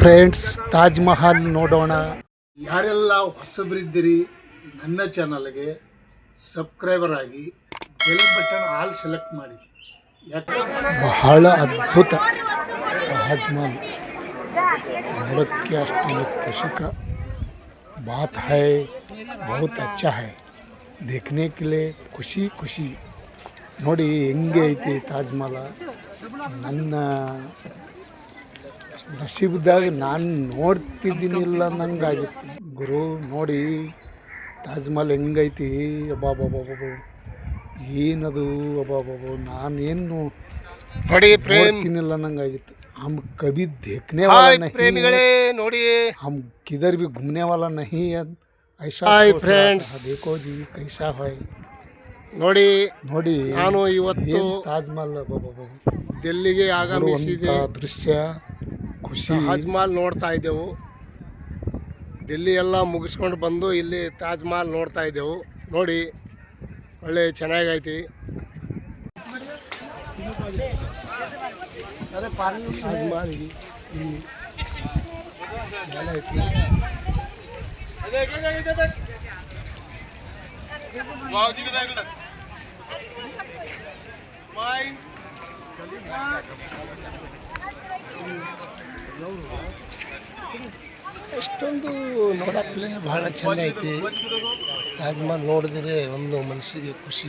Friends Taj Mahal ನೋಡೋಣ ಯಾರೆಲ್ಲ ಹೊಸಬರಿದ್ದೀರಿ ನನ್ನ ಚಾನಲ್ಗೆ ಸಬ್ಸ್ಕ್ರೈಬರ್ ಆಗಿ ಬೆಲ್ ಬಟನ್ ಆಲ್ ಸೆಲೆಕ್ಟ್ ಮಾಡಿ ಯಾಕೆ ಬಹಳ ಅದ್ಭುತ ತಾಜ್ ಮಹಲ್ ನೋಡೋಕ್ಕೆ ಅಷ್ಟೊಂದು ಖುಷಿಕ बात है बहुत अच्छा है देखने के लिए ಖುಷಿ ಖುಷಿ ನೋಡಿ ಹೆಂಗೆ ಐತಿ ತಾಜ್ ಮಹಲ್ ನನ್ನ ನಸೀಬ್ದಾಗ ನಾನು ನೋಡ್ತಿದ್ದೀನಿಲ್ಲ ನಂಗಾಗಿತ್ತು. ಗುರು ನೋಡಿ ತಾಜ್ ಮಹಲ್ ಹೆಂಗೈತಿ? ಬಾಬು ಏನದು? ಅಬ್ಬಾಬಾಬು ನಾನೇನು ನೋಡಿ ಪ್ರೇಮ್. ನಂಗಾಗಿತ್ತು. ಹಮ್ ಕಬಿ ದೇಖ್ನೆ ಪ್ರೇಮಿಗಳೇ ನೋಡಿ. ಹಮ್ ಕಿದರ್ ಬಿ ಗುಮ್ನೆ ವಾಲ ನಹಿ ಐಶಾ ಫ್ರೆಂಡ್ಸ್. ಬೇಕೋ ಕೈಸಾ ಹಾಯ್. ನೋಡಿ ನೋಡಿ ನಾನು ಇವತ್ತು ತಾಜ್ ಮಹಲ್ ಅಬ್ಬಾಬಾಬು ದೆಲ್ಲಿಗೆ ಆಗಮಿಸಿದೆ. ದೃಶ್ಯ. ಖುಷಿ. ತಾಜ್ ಮಹಲ್ ನೋಡ್ತಾ ಇದ್ದೆವು. ಡೆಲ್ಲಿ ಎಲ್ಲ ಮುಗಿಸ್ಕೊಂಡು ಬಂದು ಇಲ್ಲಿ ತಾಜ್ ಮಹಲ್ ನೋಡ್ತಾ ಇದ್ದೆವು. ನೋಡಿ ಒಳ್ಳೆ ಚೆನ್ನಾಗೈತಿ. ತಾಜ್ ಮಹಲ್ ಎಷ್ಟೊಂದು ನೋಡಕ್ಕೆ ಬಹಳ ಚಂದ ಐತಿ. ತಾಜ್ಮಹಲ್ ನೋಡಿದ್ರೆ ಒಂದು ಮನಸ್ಸಿಗೆ ಖುಷಿ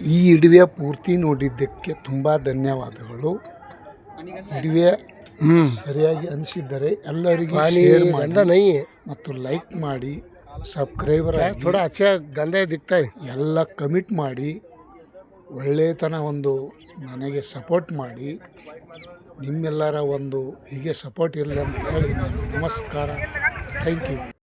ಈ ಇಡುವೆ ಪೂರ್ತಿ ನೋಡಿದ್ದಕ್ಕೆ ತುಂಬ ಧನ್ಯವಾದಗಳು. ಇಡುವೆ ಸರಿಯಾಗಿ ಅನಿಸಿದ್ದರೆ ಎಲ್ಲರಿಗೂ ಶೇರ್ ಮಾಡಿ ಮತ್ತು ಲೈಕ್ ಮಾಡಿ ಸಬ್ಸ್ಕ್ರೈಬರ್ ಆಗಿ ಥೋಡಾ ಅಚ್ಚಾ ಗಂಧ ದಿಕ್ತಾ. ಎಲ್ಲ ಕಮಿಟ್ ಮಾಡಿ ಒಳ್ಳೆಯತನ ಒಂದು ನನಗೆ ಸಪೋರ್ಟ್ ಮಾಡಿ ನಿಮ್ಮೆಲ್ಲರ ಒಂದು ಹೀಗೆ ಸಪೋರ್ಟ್ ಇರಲಿ ಅಂತ ಹೇಳಿ ನಮಸ್ಕಾರ. Thank you.